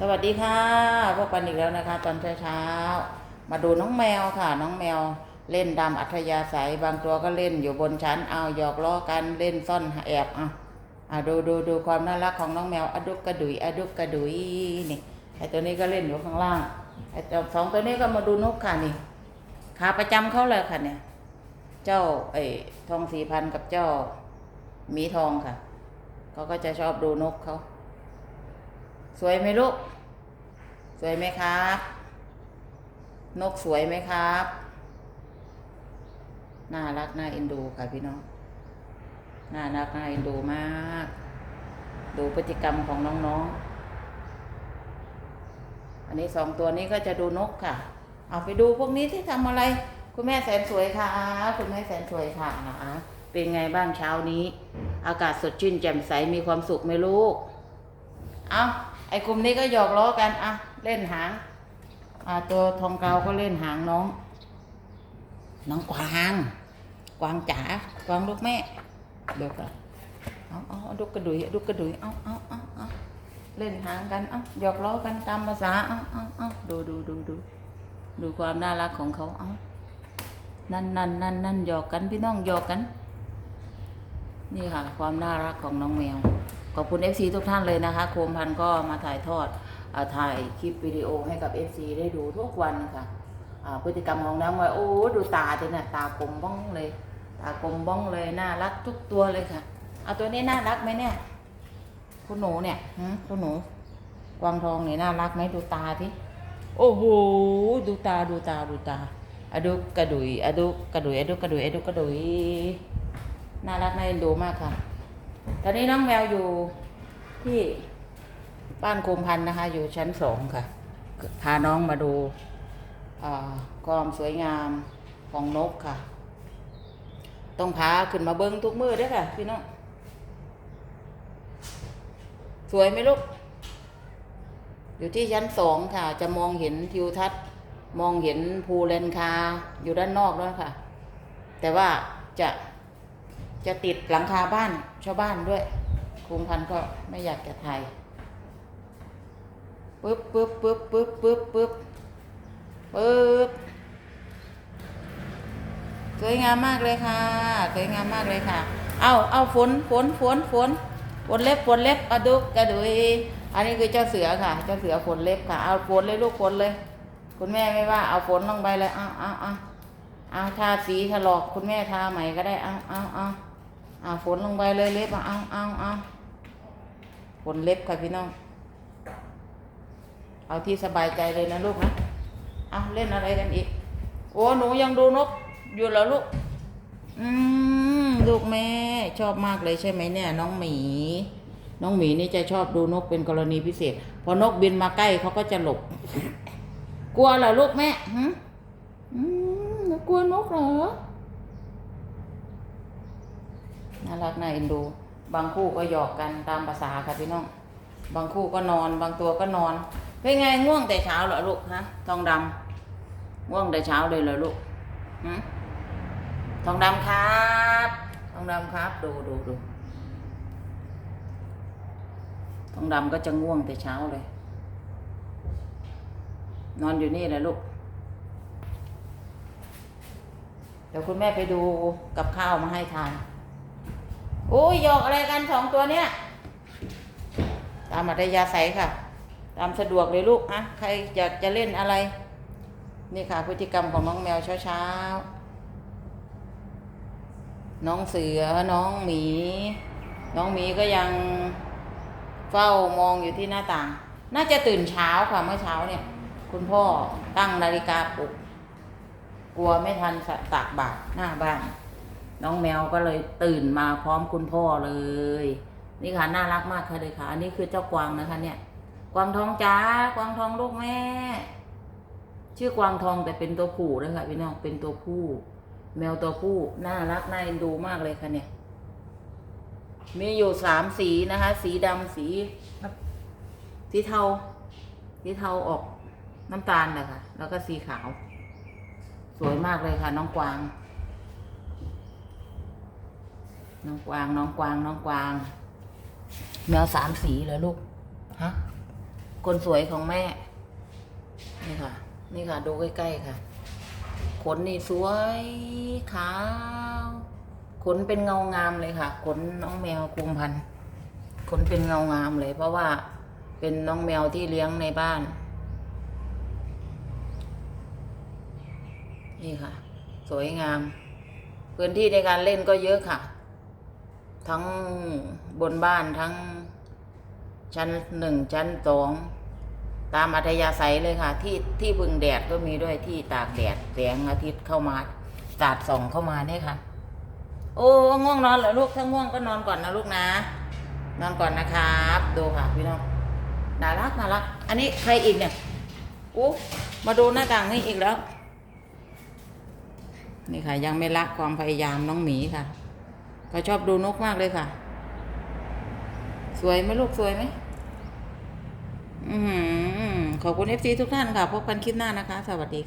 สวัสดีค่ะพบกันอีกแล้วนะคะ ตอนเช้าๆมาดูน้องแมวค่ะ น้องแมวเล่นดำอัธยาศัยบางตัวก็เล่นอยู่บนชั้นเอาหยอกล้อกันเล่นซ่อนแอบอะอะดูดูดูความน่ารักของน้องแมวอดุกกระดุยอดุกกระดุยนี่ไอตัวนี้ก็เล่นอยู่ข้างล่างไอตัวสองตัวนี้ก็มาดูนกค่ะนี่ขาประจำเขาเลยค่ะเนี่ย เจ้าไอทองสีพันกับเจ้าหมีทองค่ะเขาก็จะชอบดูนกเขา สวยไหมลูก สวยไหมครับ นกสวยไหมครับ น่ารักน่าเอ็นดูค่ะพี่น้อง น่ารักน่าเอ็นดูมาก ดูพฤติกรรมของน้องๆ อันนี้สองตัวนี้ก็จะดูนกค่ะ เอาไปดูพวกนี้ที่ทำอะไร คุณแม่แสนสวยค่ะ คุณแม่แสนสวยค่ะเป็นไงบ้างเช้านี้ อากาศสดชื่นแจ่มใสมีความสุขไหมลูก เอา ไอ้กลุ่มนี้ก็หยอกล้อกันอะเล่นหาง อ่า ตัวทองเกาก็เล่นหางน้อง น้องกวางกวางจ๋ากวางลูกแม่ดี๋ยวก่อนเอาเอาเอาดุกกระดุยดุกกระดุยเอาเอาเอาเอาเล่นหางกันเอาหยอกล้อกันตามภาษาเอาเอาเอาดูดูดูดูดูความน่ารักของเขาเอานั่นนั่นนั่นนั่นหยอกกันพี่น้องหยอกกัน นี่ค่ะ ความน่ารักของน้องแมว ขอบคุณ FC ทุกท่านเลยนะคะ โคมพันก็มาถ่ายทอดอถ่ายคลิปวิดีโอให้กับ FC ได้ดูทุกวันค่ะพฤติกรรมของน้องว่าโอ้ดูตาเลยนะตากลมบ้องเลย ตากลมบ้องเลยน่ารักทุกตัวเลยค่ะเอาตัวนี้น่ารักไหมเนี่ยคุณหนูเนี่ยหืมคุณหนูกวางทองเนี่ยน่ารักไหมดูตาที่โอ้โหดูตาดูตาดูตาอะดุกระดุยอะดุกระดุยอะดุกระดุยอะดุกกระดุยน่ารักน่าเอ็นดูมากค่ะ ตอนนี้น้องแมวอยู่ที่บ้านโคมพันนะคะ อยู่ชั้นสองค่ะ พาน้องมาดูความสวยงามของนกค่ะ ต้องพาขึ้นมาเบิ้งทุกมือด้วยค่ะ พี่น้อง สวยไหมลูก อยู่ที่ชั้นสองค่ะ จะมองเห็นทิวทัศน์ มองเห็นภูเลนคา อยู่ด้านนอกด้วยค่ะ แต่ว่าจะ จะติดหลังคาบ้านชาวบ้านด้วยคุมพันก็ไม่อยากจะถ่ายปึ๊บปึ๊บปึ๊บปึ๊บปึ๊บปึ๊บปึ๊บสวยงามมากเลยค่ะ สวยงามมากเลยค่ะ เอาเอาฝนฝนฝนฝนฝนเล็บฝนเล็บอะดุกกระดุยอันนี้คือเจ้าเสือค่ะ เจ้าเสือฝนเล็บค่ะ เอาฝนเลยลูกฝนเลย คุณแม่ไม่ว่า เอาฝนลงไปเลย เอาเอาเอาเอาทาสีถลอกคุณแม่ทาใหม่ก็ได้ เอาเอาเอา อาฝนลงไปเลยเล็บอะเอาเอาเอาฝนเล็บค่ะพี่น้อง เอาที่สบายใจเลยนะลูกนะเอาเล่นอะไรกันอีก โอ้หนูยังดูนก อยู่เหรอลูก อืมลูกแม่ชอบมากเลยใช่ไหมเนี่ย น้องหมี น้องหมีนี่จะชอบดูนกเป็นกรณีพิเศษ พอนกบินมาใกล้เขาก็จะหลบ กลัวเหรอลูกแม่หึอืมกลัวนกเหรอ น่ารักน่าเอ็นดู บางคู่ก็หยอกกันตามภาษาค่ะพี่น้อง บางคู่ก็นอน บางตัวก็นอน เป็นไงง่วงแต่เช้าเหรอลูกฮะทองดำง่วงแต่เช้าเลยเหรอลูกหึทองดำครับทองดำครับ ดูดูดูทองดำก็จะง่วงแต่เช้าเลย นอนอยู่นี่แหละลูกเดี๋ยวคุณแม่ไปดูกับข้าวมาให้ทาน โอ้ยหยอกอะไรกันสองตัวเนี้ยตามอัธยาศัยค่ะ ตามสะดวกเลยลูกอะใครอยากจะเล่นอะไร นี่ค่ะ พฤติกรรมของน้องแมวเช้าๆน้องเสือน้องหมี น้องหมีก็ยังเฝ้ามองอยู่ที่หน้าต่าง น่าจะตื่นเช้าค่ะเมื่อเช้าเนี่ย คุณพ่อตั้งนาฬิกาปลุกกลัวไม่ทันตากบาตรหน้าบ้าน น้องแมวก็เลยตื่นมาพร้อมคุณพ่อเลย นี่ค่ะน่ารักมากค่ะเลยค่ะ อันนี้คือเจ้ากวางนะคะ เนี่ย กวางทองจ้ากวางทองลูกแม่ ชื่อกวางทองแต่เป็นตัวผู้นะคะพี่น้องเป็นตัวผู้ แมวตัวผู้น่ารักน่าเอ็นดูมากเลยค่ะเนี่ย มีอยู่สามสีนะคะ สีดำสีสีเทาสีเทาออกน้ำตาลนะคะแล้วก็สีขาว สวยมากเลยค่ะ น้องกวาง น้องกวาง น้องกวาง น้องกวาง แมวสามสีเหรอลูก ฮะ คนสวยของแม่ นี่ค่ะ นี่ค่ะ ดูใกล้ๆค่ะ ขนนี่สวยขาว ขนเป็นเงางามเลยค่ะ ขนน้องแมวคุมพันธุ์ขนเป็นเงางามเลย เพราะว่าเป็นน้องแมวที่เลี้ยงในบ้าน นี่ค่ะ สวยงาม พื้นที่ในการเล่นก็เยอะค่ะ ทั้งบนบ้านทั้งชั้นหนึ่งชั้นสองตามอัธยาศัยเลยค่ะ ที่ที่พึ่งแดดก็มีด้วยที่ตากแดดแสงอาทิตย์เข้ามาสาดส่องเข้ามาเนี่ยค่ะ โอ้ง่วงนอนเหรอลูกถ้าง่วงก็นอนก่อนนะลูกนะ นอนก่อนนะครับดูค่ะพี่น้องน่ารักน่ารัก อันนี้ใครอีกเนี่ยอู้มาดูหน้าต่างนี่อีกแล้ว นี่ค่ะยังไม่ละความพยายามน้องหมีค่ะ ขาชอบดูนกมากเลยค่ะ สวยไหมลูกสวยไหมอืมขอบคุณเอฟซีทุกท่านค่ะ พบกันคลิปหน้านะคะ สวัสดีค่ะ